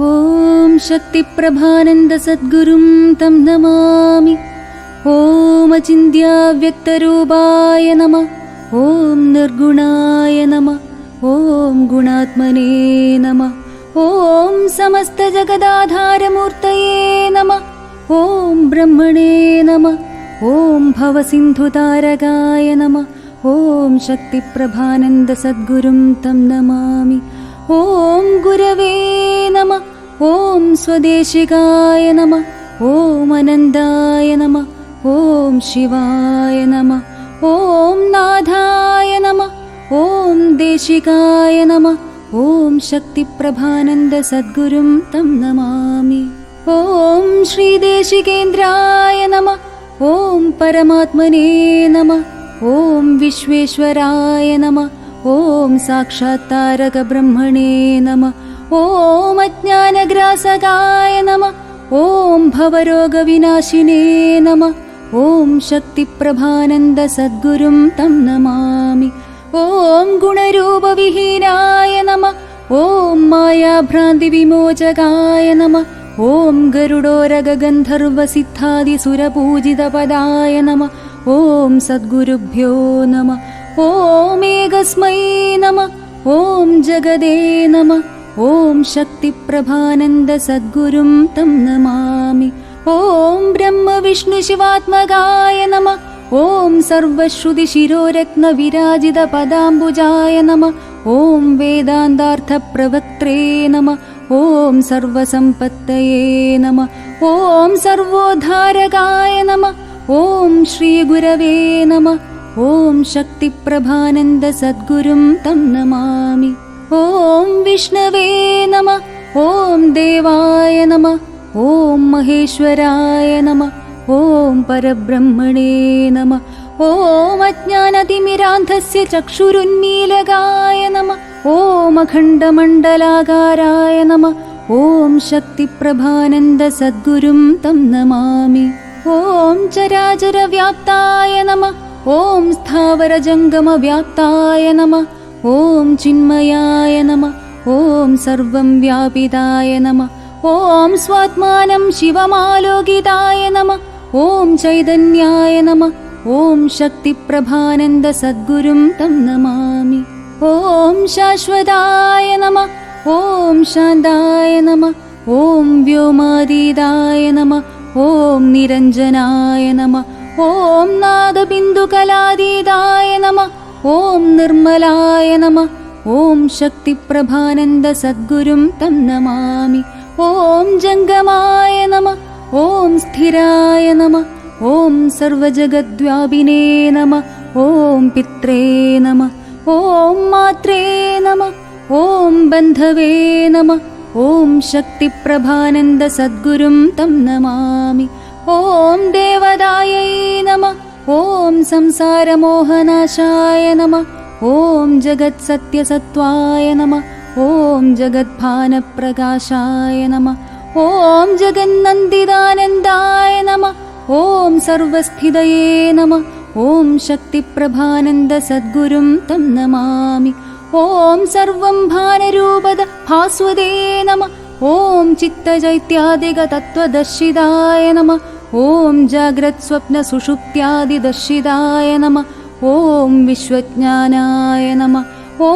ॐ शक्तिप्रभानन्दसद्गुरुं तं नमामि। ॐ अचिन्त्याव्यक्तरूपाय नमः। ॐ निर्गुणाय नमः। ॐ गुणात्मने नमः। ॐ समस्तजगदाधारमूर्तये नमः। ॐ ब्रह्मणे नमः। ॐ भवसिन्धुतारकाय नमः। ॐ शक्तिप्रभानन्दसद्गुरुं तं नमामि ॐ गुरवे नमः ॐ स्वदेशिकाय नमः ॐ अनन्दाय नमः ॐ शिवाय नमः ॐ नाथाय नमः ॐ देशिकाय नमः ॐ शक्तिप्रभानन्दसद्गुरुं तं नमामि। ॐ श्रीदेशिकेन्द्राय नमः ॐ परमात्मने नमः ॐ विश्वेश्वराय नमः ॐ साक्षात्तारकब्रह्मणे नमः ॐ अज्ञानग्रासकाय नमः ॐ भवरोगविनाशिने नमः ॐ शक्तिप्रभानन्दसद्गुरुं तं नमामि ॐ गुणरूपविहीनाय नमः ॐ मायाभ्रान्तिविमोचकाय नमः ॐ गरुडोरगगन्धर्वसिद्धादिसुरपूजितपदाय नमः ॐ सद्गुरुभ्यो नमः एकस्मै नमः ॐ जगदे नमः ॐ शक्तिप्रभानन्दसद्गुरुं तं नमामि। ॐ ब्रह्मविष्णुशिवात्मकाय नमः ॐ सर्वश्रुतिशिरोरत्नविराजितपदाम्बुजाय नमः ॐ वेदान्तार्थप्रवक्त्रे नमः ॐ सर्वसम्पत्तये नमः ॐ सर्वोद्धारकाय नमः ॐ श्रीगुरवे नमः ॐ शक्तिप्रभानन्दसद्गुरुं तं नमामि। ॐ विष्णवे नमः ॐ देवाय नमः ॐ महेश्वराय नमः ॐ परब्रह्मणे नमः ॐ अज्ञानतिमिरान्धस्य चक्षुरुन्मीलकाय नमः ॐ अखण्डमण्डलाकाराय नमः ॐ शक्तिप्रभानन्दसद्गुरुं तं नमामि। ॐ चराचरव्याप्ताय नमः ॐ स्थावरजङ्गमव्याप्ताय नमः ॐ चिन्मयाय नमः ॐ सर्वं व्यापिताय नमः ॐ स्वात्मानं शिवमालोकिताय नमः ॐ चैतन्याय नमः ॐ शक्तिप्रभानन्दसद्गुरुं तं नमामि। ॐ शाश्वताय नमः ॐ शान्ताय नमः ॐ व्योमादीदाय नमः ॐ निरञ्जनाय नमः ॐ नादबिन्दुकलादीदाय नमः ॐ निर्मलाय नमः ॐ शक्तिप्रभानन्दसद्गुरुं तं नमामि ॐ जङ्गमाय नमः ॐ स्थिराय नमः ॐ सर्वजगद्व्यापिने नमः ॐ पित्रे नमः ॐ मात्रे नमः ॐ बन्धवे नमः ॐ शक्तिप्रभानन्दसद्गुरुं तं नमामि ॐ देवदायै नमः ॐ संसारमोहनाशाय नमः ॐ जगत्सत्यसत्त्वाय नमः ॐ जगद्भानप्रकाशाय नमः ॐ जगन्नन्दिदानन्दाय नमः ॐ सर्वस्थितये नमः ॐ शक्तिप्रभानन्दसद्गुरुं तं नमामि ॐ सर्वं भानरूपद भास्वदे नमः ॐ चित्तजैत्यादिगतत्त्वदर्शिदाय नमः ॐ जाग्रत्स्वप्नसुषुप्त्यादिदर्शिदाय नमः। ॐ विश्वज्ञानाय नमः। ॐ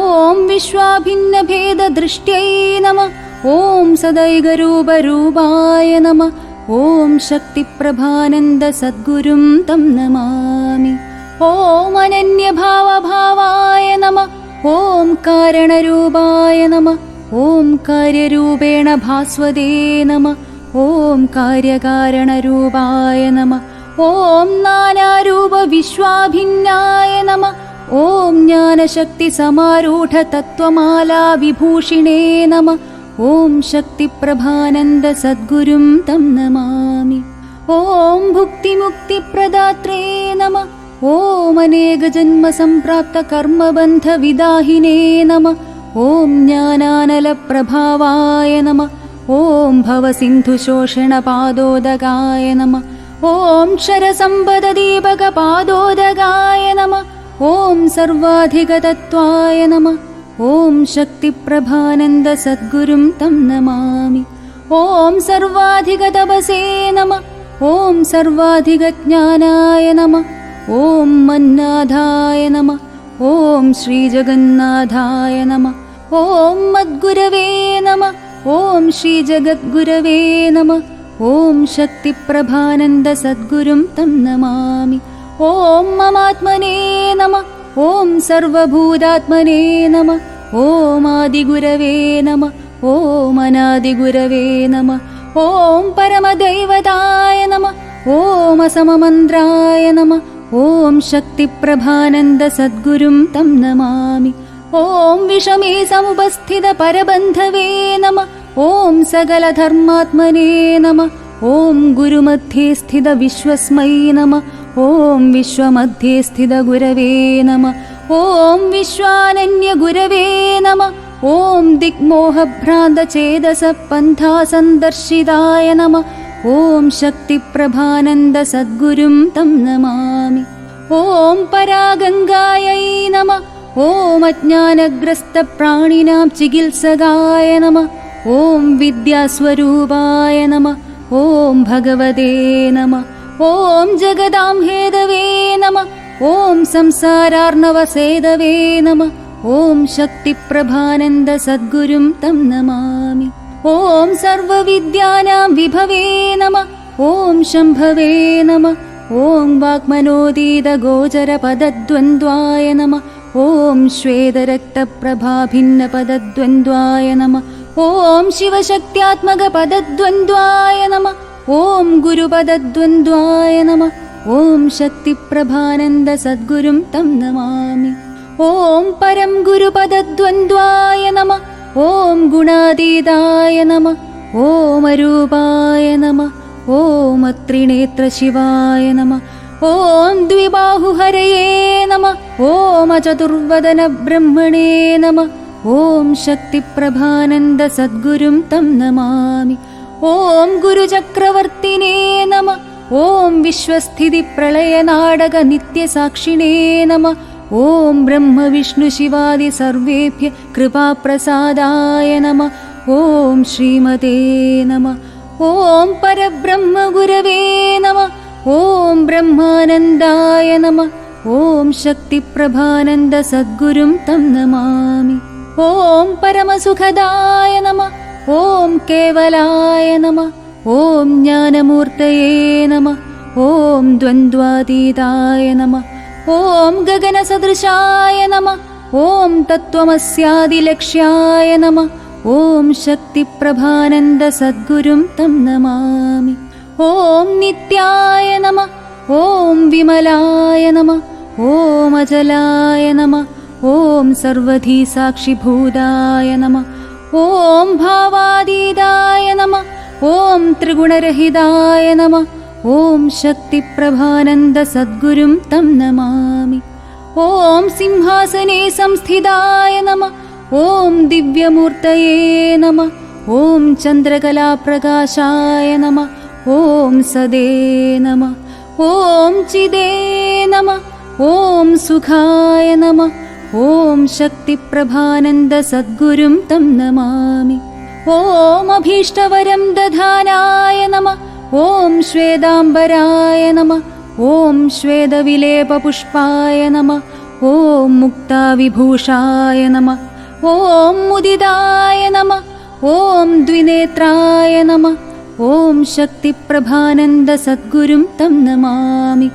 विश्वाभिन्नभेददृष्ट्यै नमः। ॐ सदैगरूपरूपाय नमः। ॐ शक्तिप्रभानन्दसद्गुरुं तं नमामि। ॐ अनन्यभावभावाय नमः। ॐ कारणरूपाय नमः। ॐ कार्यरूपेण भास्वदे ॐ कार्यकारणरूपाय नमः ॐ नानारूपविश्वाभिन्नाय नमः ॐ ज्ञानशक्तिसमारूढतत्त्वमालाविभूषिणे नमः ॐ शक्तिप्रभानन्दसद्गुरुं तं नमामि ॐ भुक्तिमुक्तिप्रदात्रे नमः ॐ अनेकजन्मसम्प्राप्तकर्मबन्धविदाहिने नमः ॐ ज्ञानानलप्रभावाय नमः ॐ भवसिन्धुशोषणपादोदगाय नमः। ॐ क्षरसम्पददीपकपादोदगाय नमः। ॐ सर्वाधिगतत्वाय नमः। ॐ शक्तिप्रभानन्दसद्गुरुं तं नमामि। ॐ सर्वाधिगतपसे नमः। ॐ सर्वाधिगज्ञानाय नमः। ॐ मन्नाधाय नमः। ॐ श्रीजगन्नाथाय नमः। मद्गुरवे नमः ॐ श्रीजगद्गुरवे नमः ॐ शक्तिप्रभानन्दसद्गुरुं तं नमामि। ॐ ममात्मने नमः ॐ सर्वभूतात्मने नमः ॐ आदिगुरवे नमः अनादिगुरवे नमः ॐ परमदैवताय नमः ॐ असममन्त्राय नमः ॐ शक्तिप्रभानन्दसद्गुरुं तं नमामि ॐ विषमे समुपस्थितपरबन्धवे नमः ॐ सकलधर्मात्मने नमः ॐ गुरुमध्ये स्थितविश्वस्मै नमः ॐ विश्वमध्ये स्थितगुरवे नमः ॐ विश्वानन्यगुरवे नमः ॐ दिग्मोहभ्रान्तचेदसपन्थासन्दर्शिताय नमः ॐ शक्तिप्रभानन्दसद्गुरुं तं नमामि ॐ परागङ्गायै नमः ॐ अज्ञानग्रस्तप्राणिनां चिकित्सकाय नमः ॐ विद्यास्वरूपाय नमः ॐ भगवते नमः ॐ जगदां हेदवे नमः संसारार्णवसेदवे नमः ॐ शक्तिप्रभानन्दसद्गुरुं तं नमामि ॐ सर्वविद्यानां विभवे नमः ॐ शम्भवे नमः ॐ वाग्मनोदीतगोचरपदद्वन्द्वाय नमः ॐ श्वेतरक्तप्रभाभिन्नपदद्वन्द्वाय नमः ॐ शिवशक्त्यात्मकपदद्वन्द्वाय नमः ॐ गुरुपदद्वन्द्वाय नमः ॐ शक्तिप्रभानन्दसद्गुरुं तं नमामि ॐ परं गुरुपदद्वन्द्वाय नमः ॐ गुणातीताय नमः ॐ अरूपाय नमः ॐ त्रिनेत्रशिवाय नमः ॐ द्विबाहुहरये नमः चतुर्वदनब्रह्मणे नमः ॐ शक्तिप्रभानन्दसद्गुरुं तं नमामि। ॐ गुरुचक्रवर्तिने नमः ॐ विश्वस्थितिप्रलयनाडकनित्यसाक्षिणे नमः ॐ ब्रह्मविष्णुशिवादि सर्वेभ्य कृपाप्रसादाय नमः ॐ श्रीमते नमः ॐ परब्रह्मगुरवे नमः ॐ ब्रह्मानन्दाय नमः ॐ शक्तिप्रभानन्दसद्गुरुं तं नमामि ॐ परमसुखदाय नमः ॐ केवलाय नमः ॐ ज्ञानमूर्तये नमः ॐ द्वन्द्वातीताय नमः ॐ गगनसदृशाय नमः ॐ तत्त्वमस्यादिलक्ष्याय नमः ॐ शक्तिप्रभानन्दसद्गुरुं तं नमामि ॐ नित्याय नमः ॐ विमलाय नमः ॐ अजलाय नमः ॐ सर्वधी साक्षिभूताय नमः ॐ भावादीदाय नमः ॐ त्रिगुणरहिताय नमः ॐ शक्तिप्रभानन्दसद्गुरुं तं नमामि ॐ सिंहासने संस्थिताय नमः ॐ दिव्यमूर्तये नमः ॐ चन्द्रकलाप्रकाशाय नमः ॐ सदे नमः ॐ चिदे ॐ सुखाय नमः ॐ शक्तिप्रभानन्दसद्गुरुं तं नमामि। ॐ अभीष्टवरं दधानाय नमः ॐ श्वेदाम्बराय नमः ॐ श्वेदविलेपपुष्पाय नमः ॐ मुक्ताविभूषाय नमः ॐ मुदिदाय नमः ॐ द्विनेत्राय नमः ॐ शक्तिप्रभानन्दसद्गुरुं तं नमामि।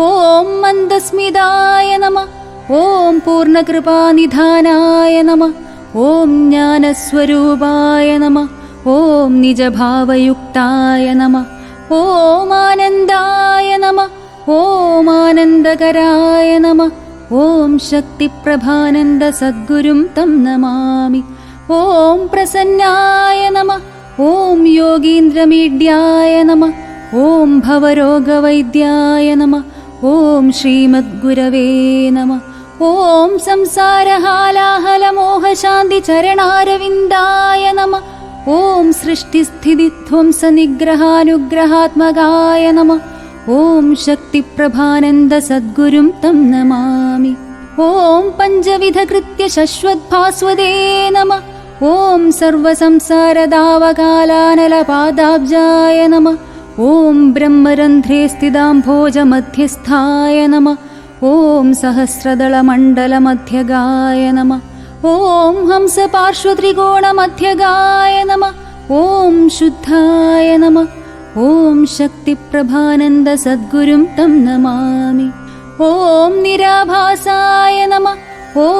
ॐ मन्दस्मिदाय नमः। ॐ पूर्णकृपानिधानाय नमः। ॐ ज्ञानस्वरूपाय नमः। ॐ निजभावयुक्ताय नमः। ॐ आनन्दाय नमः। ॐ आनन्दकराय नमः। ॐ शक्तिप्रभानन्दसद्गुरुं तं नमामि। ॐ प्रसन्नाय नमः ॐ योगीन्द्रमीड्याय नमः ॐ भवरोगवैद्याय नमः ॐ श्रीमद्गुरवे नमः ॐ संसारहालाहलमोहशान्तिचरणारविन्दाय नमः ॐ सृष्टिस्थितिध्वंसनिग्रहानुग्रहात्मकाय नमः ॐ शक्तिप्रभानन्दसद्गुरुं तं नमामि ॐ पञ्चविधकृत्य नमः ॐ सर्वसंसारदावकालानलपादाब्जाय नमः। ॐ ब्रह्मरन्ध्रे स्थिताम्भोजमध्यस्थाय नमः। ॐ सहस्रदलमण्डलमध्यगाय नमः। ॐ हंसपार्श्वत्रिकोणमध्यगाय नमः। ॐ शुद्धाय नमः। ॐ शक्तिप्रभानन्दसद्गुरुं तं नमामि। ॐ निराभासाय नमः। ॐ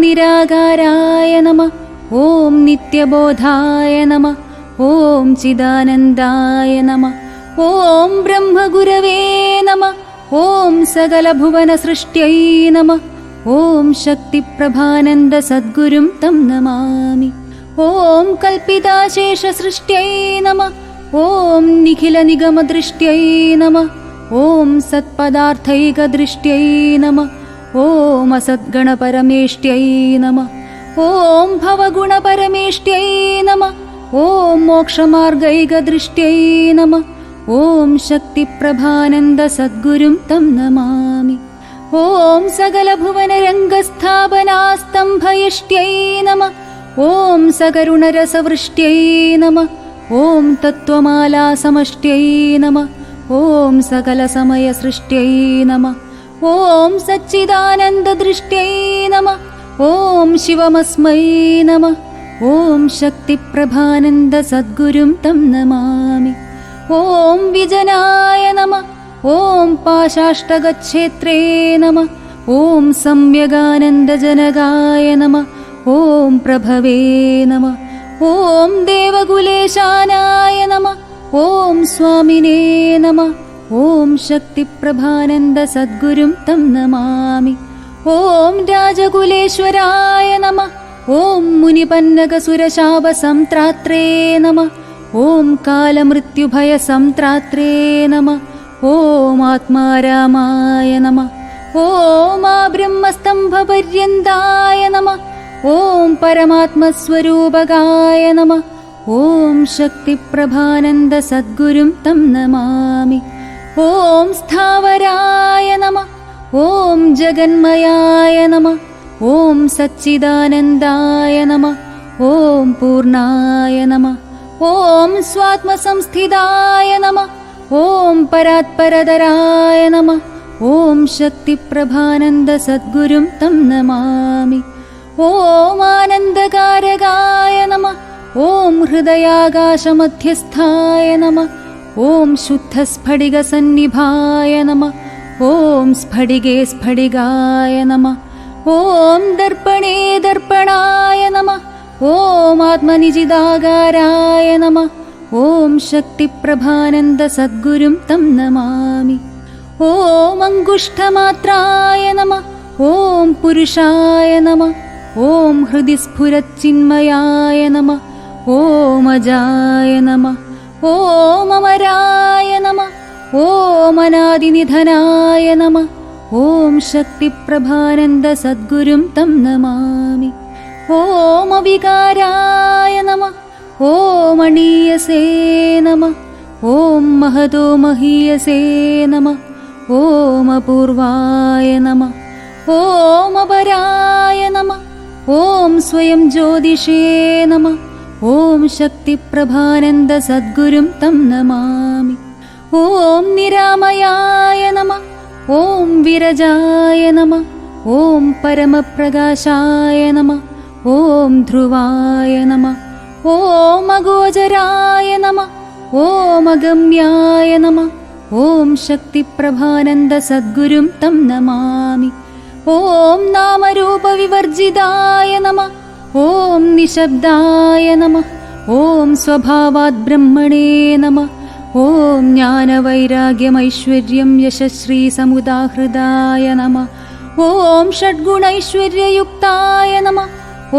निराकाराय नमः ॐ नित्यबोधाय नमः ॐ चिदानन्दाय नमः ॐ ब्रह्मगुरवे नमः ॐ सकलभुवनसृष्ट्यै नमः ॐ शक्तिप्रभानन्दसद्गुरुं तं नमामि ॐ कल्पिताशेषसृष्ट्यै नमः ॐ निखिलनिगमदृष्ट्यै नमः ॐ सत्पदार्थैकदृष्ट्यै नमः ॐ असद्गणपरमेष्ट्यै नमः ॐ भवगुणपरमेष्ट्यै नमः ॐ मोक्षमार्गैकदृष्ट्यै नमः ॐ शक्तिप्रभानन्दसद्गुरुं तं नमामि। ॐ सकलभुवनरङ्गस्थापनास्तम्भयष्ट्यै नमः ॐ सकरुणरसवृष्ट्यै नमः ॐ तत्त्वमालासमष्ट्यै नमः ॐ सकलसमयसृष्ट्यै नमः ॐ सच्चिदानन्ददृष्ट्यै नमः ॐ शिवमस्मै नमः। ॐ शक्तिप्रभानन्दसद्गुरुं तं नमामि। ॐ विजनाय नमः। ॐ पाशाष्टगच्छेत्रे नमः। ॐ सम्यगानन्दजनगाय नमः। ॐ प्रभवे नमः। ॐ देवकुलेशानाय नमः। ॐ स्वामिने नमः। ॐ शक्तिप्रभानन्दसद्गुरुं तं नमामि ॐ राजकुलेश्वराय नमः ॐ मुनिपन्नगसुरशापसंत्रात्रे नमः ॐ कालमृत्युभयसंत्रात्रे नमः ॐ आत्मारामाय नमः ॐ ब्रह्मस्तम्भपर्यन्ताय नमः ॐ परमात्मस्वरूपगाय नमः ॐ शक्तिप्रभानन्दसद्गुरुं तं नमामि ॐ स्थावराय नमः ॐ जगन्मयाय नमः ॐ सच्चिदानन्दाय नमः ॐ पूर्णाय नमः ॐ स्वात्मसंस्थिताय नमः ॐ परात्परदराय नमः ॐ शक्तिप्रभानन्दसद्गुरुं तं नमामि। ॐ आनन्दकारकाय नमः ॐ हृदयाकाशमध्यस्थाय नमः ॐ शुद्धस्फटिगसन्निभाय नमः ॐ स्फटिगे स्फटिगाय नमः ॐ दर्पणे दर्पणाय नमः ॐ आत्मनिजिदागाराय नमः ॐ शक्तिप्रभानन्दसद्गुरुं तं नमामि ॐ अङ्गुष्ठमात्राय नमः ॐ पुरुषाय नमः ॐ हृदि स्फुरच्चिन्मयाय नमः ॐ अजाय नमः ॐ अमराय नमः ॐ अनादिनिधनाय नमः। ॐ शक्तिप्रभानन्दसद्गुरुं तं नमामि। ॐ अविकाराय नमः। ॐ अणीयसे नमः। ॐ महतो महीयसे नमः। ॐ अपूर्वाय नमः। ॐ अपराय नमः। ॐ स्वयं ज्योतिषे नमः। ॐ शक्तिप्रभानन्दसद्गुरुं तं नमामि ॐ निरामयाय नमः ॐ विरजाय नमः ॐ परमप्रकाशाय नमः ॐ ध्रुवाय नमः ॐ अगोचराय नमः ॐ अगम्याय नमः ॐ शक्तिप्रभानन्दसद्गुरुं तं नमामि ॐ नामरूपविवर्जिताय नमः ॐ निशब्दाय नमः ॐ स्वभावात् ब्रह्मणे नमः ॐ ज्ञानवैराग्यमैश्वर्यं यशश्रीसमुदाहृदाय नमः। ॐ षड्गुणैश्वर्ययुक्ताय नमः। ॐ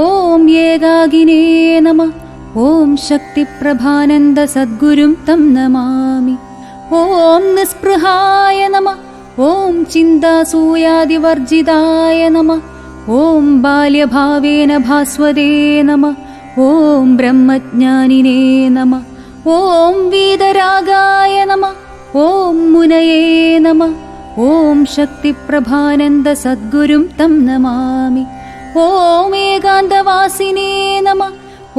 येगागिने नमः। ॐ शक्तिप्रभानन्दसद्गुरुं तं नमामि। ॐ निःस्पृहाय नमः। ॐ चिन्तासूयादिवर्जिताय नमः। ॐ बाल्यभावेन भास्वदे ब्रह्मज्ञानिने नमः ॐ वीदरागाय नमः ॐ मुनये नमः ॐ शक्तिप्रभानन्दसद्गुरुं तं नमामि। ॐ एकान्तवासिने नमः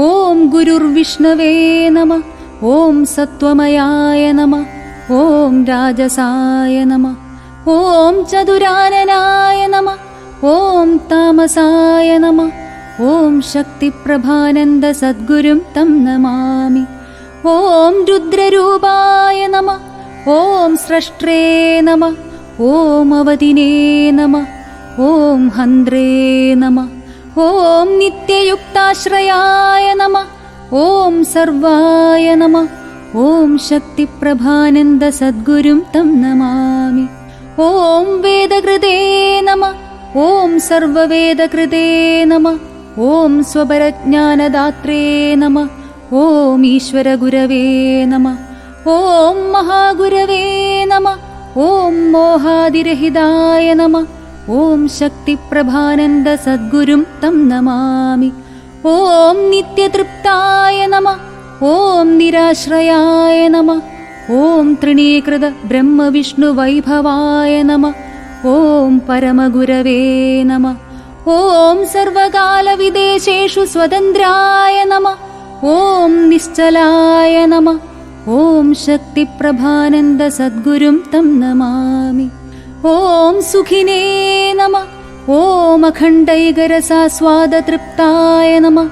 ॐ गुरुर्विष्णवे नमः ॐ सत्त्वमयाय नमः ॐ राजसाय नमः ॐ चतुराननाय नमः ॐ तामसाय नमः ॐ शक्तिप्रभानन्दसद्गुरुं तं नमामि ॐ रुद्ररूपाय नमः ॐ स्रष्ट्रे नमः ॐ अवदिने नमः ॐ हन्द्रे नमः ॐ नित्ययुक्ताश्रयाय नमः ॐ सर्वाय नमः ॐ शक्तिप्रभानन्दसद्गुरुं तं नमामि। ॐ वेदकृते सर्ववेदकृते स्वपरज्ञानदात्रे नमः ॐ ईश्वरगुरवे नमः ॐ महागुरवे नमः ॐ मोहादिरहिताय नमः ॐ शक्तिप्रभानन्दसद्गुरुं तं नमामि ॐ नित्यतृप्ताय नमः ॐ निराश्रयाय नमः ॐ तृणीकृतब्रह्मविष्णुवैभवाय नमः ॐ परमगुरवे नमः ॐ सर्वकालविदेशेषु स्वतन्त्राय नमः ॐ निश्चलाय नमः। ॐ शक्तिप्रभानन्दसद्गुरुं तं नमामि। ॐ सुखिने नमः। ॐ अखण्डैकरसास्वादतृप्ताय नमः।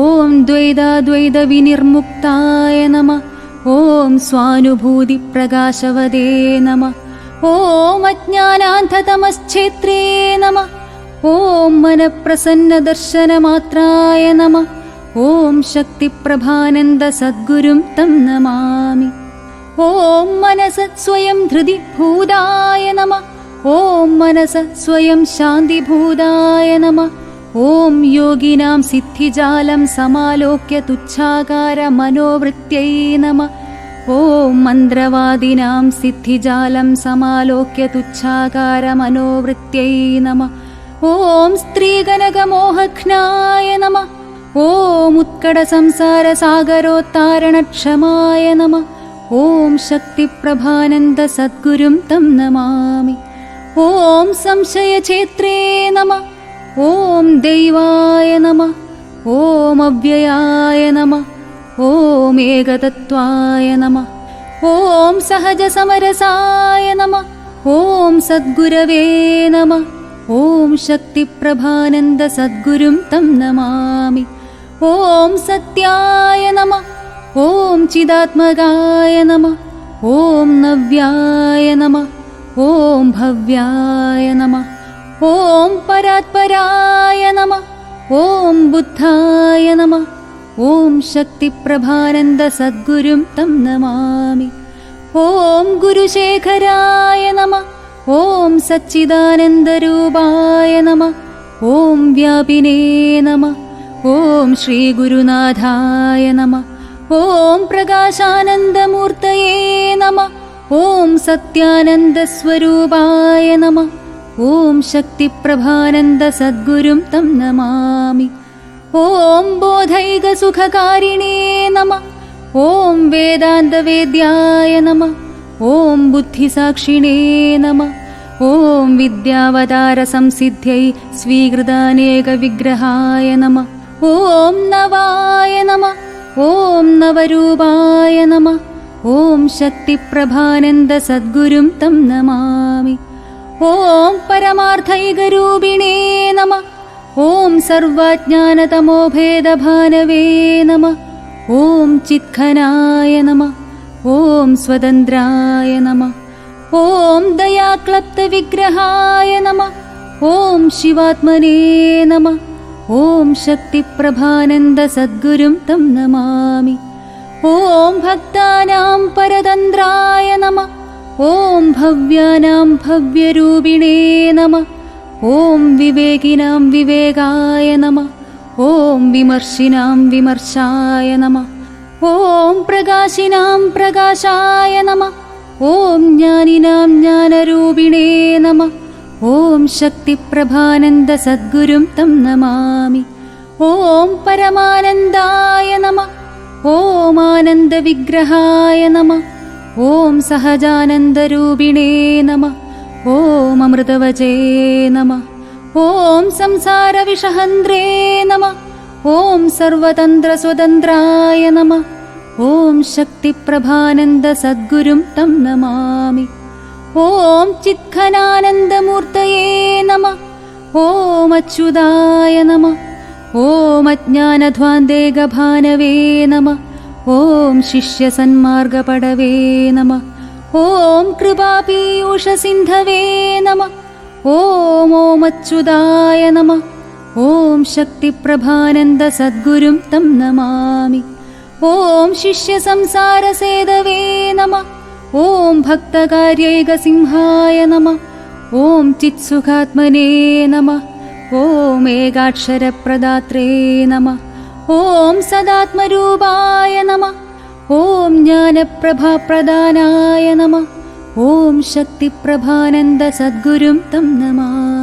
ॐ द्वैताद्वैतविनिर्मुक्ताय नमः। ॐ स्वानुभूतिप्रकाशवदे नमः। ॐ अज्ञानान्धतमश्छेत्रे नमः। ॐ मनप्रसन्नदर्शनमात्राय नमः ॐ शक्तिप्रभानन्दसद्गुरुं तं नमामि। ॐ मनस स्वयं धृति भूदाय नमः। ॐ मनस स्वयं शान्तिभूदाय नमः। ॐ योगिनां सिद्धिजालं समालोक्य तुच्छाकारमनोवृत्त्यै नमः। ॐ मन्द्रवादिनां सिद्धिजालं समालोक्य तुच्छाकारमनोवृत्त्यै नमः। ॐ स्त्रीगणकमोहघ्नाय नमः उत्कटसंसारसागरोत्तारणक्षमाय नमः। ॐ शक्तिप्रभानन्दसद्गुरुं तं नमामि। ॐ संशयक्षेत्रे नमः। ॐ दैवाय नमः। ॐ अव्ययाय नमः। ॐ एकतत्त्वाय नमः। ॐ सहजसमरसाय नमः। ॐ सद्गुरवे नमः। ॐ शक्तिप्रभानन्दसद्गुरुं तं नमामि ॐ सत्याय नमः। ॐ चिदात्मगाय नमः। ॐ नव्याय नमः। ॐ भव्याय नमः। ॐ परात्पराय नमः। ॐ बुद्धाय नमः। ॐ शक्तिप्रभानन्दसद्गुरुं तं नमामि। ॐ गुरुशेखराय नमः। ॐ सच्चिदानन्दरूपाय नमः। ॐ व्यापिने नमः ॐ श्रीगुरुनाथाय नमः। प्रकाशानन्दमूर्तये नमः। ॐ सत्यानन्दस्वरूपाय नमः। ॐ शक्तिप्रभानन्दसद्गुरुं तं नमामि। ॐ बोधैकसुखकारिणे नमः। वेदान्तवेद्याय नमः। ॐ बुद्धिसाक्षिणे नमः। ॐ विद्यावतारसंसिद्ध्यै स्वीकृतानेकविग्रहाय नमः ॐ नवाय नमः नवरूपाय नमः ॐ शक्तिप्रभानन्दसद्गुरुं तं नमामि। ॐ परमार्थैकरूपिणे नमः ॐ सर्वज्ञानतमोभेदभानवे नमः चित्खनाय नमः ॐ स्वतन्त्राय नमः ॐ दयाक्लप्तविग्रहाय नमः ॐ शिवात्मने नमः ॐ शक्तिप्रभानन्दसद्गुरुं तं नमामि। ॐ भक्तानां परतन्त्राय नमः। ॐ भव्यानां भव्यरूपिणे नमः। ॐ विवेकिनां विवेकाय नमः। ॐ विमर्शिनां विमर्शाय नमः। ॐ प्रकाशिनां प्रकाशाय नमः। ॐ ज्ञानिनां ज्ञानरूपिणे नमः ॐ शक्तिप्रभानन्दसद्गुरुं तं नमामि। ॐ परमानन्दाय नमः। ॐ आनन्दविग्रहाय नमः। ॐ सहजानन्दरूपिणे नमः। ॐ अमृतवजे नमः। ॐ संसारविषहन्द्रे नमः। ॐ सर्वतन्त्रस्वतन्त्राय नमः। ॐ शक्तिप्रभानन्दसद्गुरुं तं नमामि ॐ चित्खनानन्दमूर्तये नमः। शिष्यसन्मार्गपडवे नमः। ॐ कृपापीयूषसिन्धवे नमः। ॐ ॐ अच्युताय नमः। ॐ शक्तिप्रभानन्दसद्गुरुं तं नमामि। ॐ शिष्यसंसारसेदवे नमः ॐ भक्तकार्यैकसिंहाय नमः ॐ चित्सुखात्मने नमः ॐ एकाक्षरप्रदात्रे नमः ॐ सदात्मरूपाय नमः ॐ ज्ञानप्रभाप्रदानाय नमः ॐ शक्तिप्रभानन्दसद्गुरुं तं नमामि